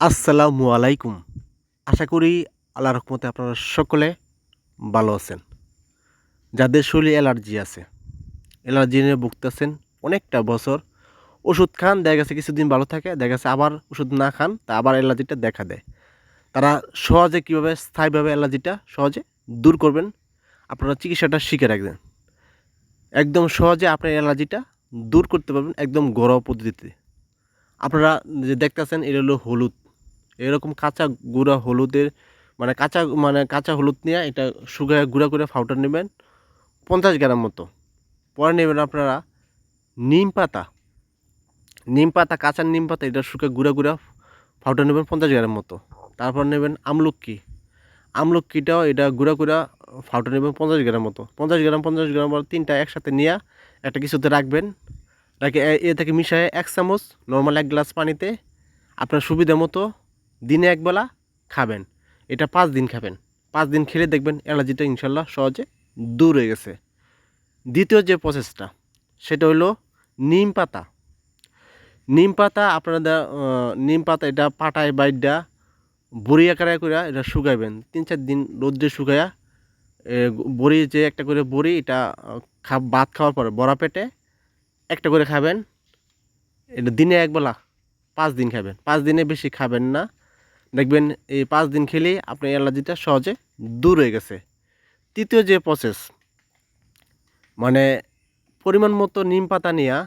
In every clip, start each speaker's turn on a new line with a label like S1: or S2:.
S1: আসসালামু আলাইকুম। আশা করি আল্লাহ রহমতে আপনারা সকলে ভালো আছেন। যাদের শরীরে অ্যালার্জি আছে, অ্যালার্জি নিয়ে ভুগতেছেন অনেকটা বছর, ওষুধ খান, দেখা গেছে কিছুদিন ভালো থাকে, দেখা গেছে আবার ওষুধ না খান, তা আবার অ্যালার্জিটা দেখা দেয়। তারা সহজে কীভাবে, স্থায়ীভাবে অ্যালার্জিটা সহজে দূর করবেন, আপনারা চিকিৎসাটা শিখে রাখবেন। একদম সহজে আপনার অ্যালার্জিটা দূর করতে পারবেন একদম ঘরোয়া পদ্ধতিতে। আপনারা যে দেখতেছেন, এটা হলো হলুদ। এরকম কাঁচা গুঁড়া হলুদের মানে কাঁচা মানে কাঁচা হলুদ নিয়ে এটা শুকায়, গুঁড়া করে পাউডার নেবেন, পঞ্চাশ গ্রাম মতো। পরে নেবেন আপনারা নিম পাতা। নিম পাতা, কাঁচা নিম পাতা, এটা শুকায় গুঁড়া গুঁড়া পাউডার নেবেন পঞ্চাশ গ্রাম মতো। তারপর নেবেন আমলকি। আমলকিটাও এটা গুঁড়া গুঁড়া পাউডার নেবেন পঞ্চাশ গ্রাম মতো। পঞ্চাশ গ্রাম পঞ্চাশ গ্রাম তিনটা একসাথে নিয়ে একটা কিছুতে রাখবেন। রাখে এ থেকে মিশায় এক চামচ নর্মাল এক গ্লাস পানিতে। আপনার সুবিধা মতো দিনে একবেলা খাবেন। এটা পাঁচ দিন খাবেন। পাঁচ দিন খেলে দেখবেন অ্যালার্জিটা ইনশাল্লাহ সহজে দূর হয়ে গেছে। দ্বিতীয় যে প্রসেসটা সেটা হলো নিম পাতা। নিম পাতা আপনারা নিম পাতা এটা পাটায় বাইডা বড়ি আকারে করে এটা শুকাইবেন। তিন চার দিন রোদ্রে শুকাইয়া বড়ি যে একটা করে বড়ি, এটা খা, ভাত খাওয়ার পরে বড়া পেটে একটা করে খাবেন। এটা দিনে একবেলা পাঁচ দিন খাবেন। পাঁচ দিনে বেশি খাবেন না। দেখবেন এই পাঁচ দিন খেলেই আপনার অ্যালার্জিটা সহজে দূর হয়ে গেছে। তৃতীয় যে প্রসেস মানে পরিমাণ মতো নিম পাতা নেওয়া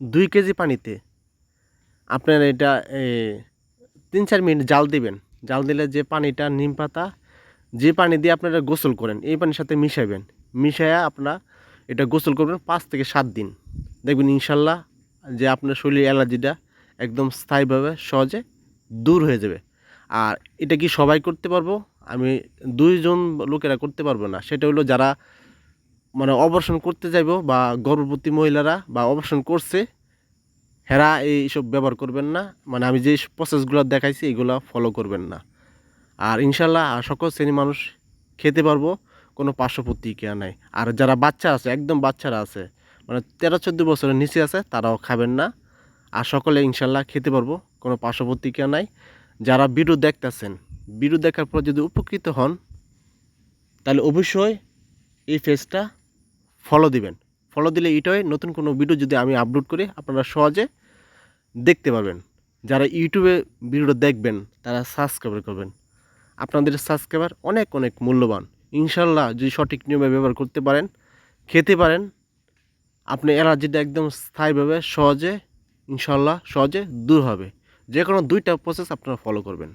S1: দুই কেজি পানিতে আপনার এটা তিন চার মিনিট জাল দিবেন। জাল দিলে যে পানিটা, নিম পাতা, যে পানি দিয়ে আপনারা গোসল করেন, এই পানির সাথে মিশাইবেন। মিশাইয়া আপনারা এটা গোসল করবেন পাঁচ থেকে সাত দিন। দেখবেন ইনশাল্লাহ যে আপনার শরীরের অ্যালার্জিটা একদম স্থায়ীভাবে সহজে দূর হয়ে যাবে। আর এটা কি সবাই করতে পারব? আমি দুইজন লোকেরা করতে পারব না। সেটা হলো যারা মানে অপারেশন করতে যাইব বা গর্ভবতী মহিলারা বা অপারেশন করছে, হেরা এইসব ব্যবহার করবেন না। মানে আমি যে প্রসেসগুলো দেখাইছি, এগুলো ফলো করবেন না। আর ইনশাল্লাহ সকল শ্রেণি মানুষ খেতে পারব, কোনো পার্শ্ব প্রতিক্রিয়া নাই। আর যারা বাচ্চা আছে, একদম বাচ্চারা আছে মানে তেরো চোদ্দ বছরের নিচে আছে, তারাও খাবেন না। আর সকলে ইনশাল্লাহ খেতে পারব, কোনো পার্শ্ব প্রতিক্রিয়া নাই। যারা ভিডিও দেখতেছেন, ভিডিও দেখার পর যদি উপকৃত হন, তাহলে অবশ্যই এই ফেসটা ফলো দিবেন। ফলো দিলে এটাই নতুন কোনো ভিডিও যদি আমি আপলোড করি, আপনারা সহজে দেখতে পারবেন যারা ইউটিউবে ভিডিওটা দেখবেন, তারা সাবস্ক্রাইব করবেন। আপনাদের সাবস্ক্রাইবার অনেক অনেক মূল্যবান। ইনশাল্লাহ যদি সঠিক নিয়মে ব্যবহার করতে পারেন, খেতে পারেন, আপনি অ্যালার্জিটা একদম স্থায়ীভাবে সহজে, ইনশাল্লাহ সহজে দূর হবে। যে কোনো দুইটা প্রসেস আপনারা ফলো করবেন।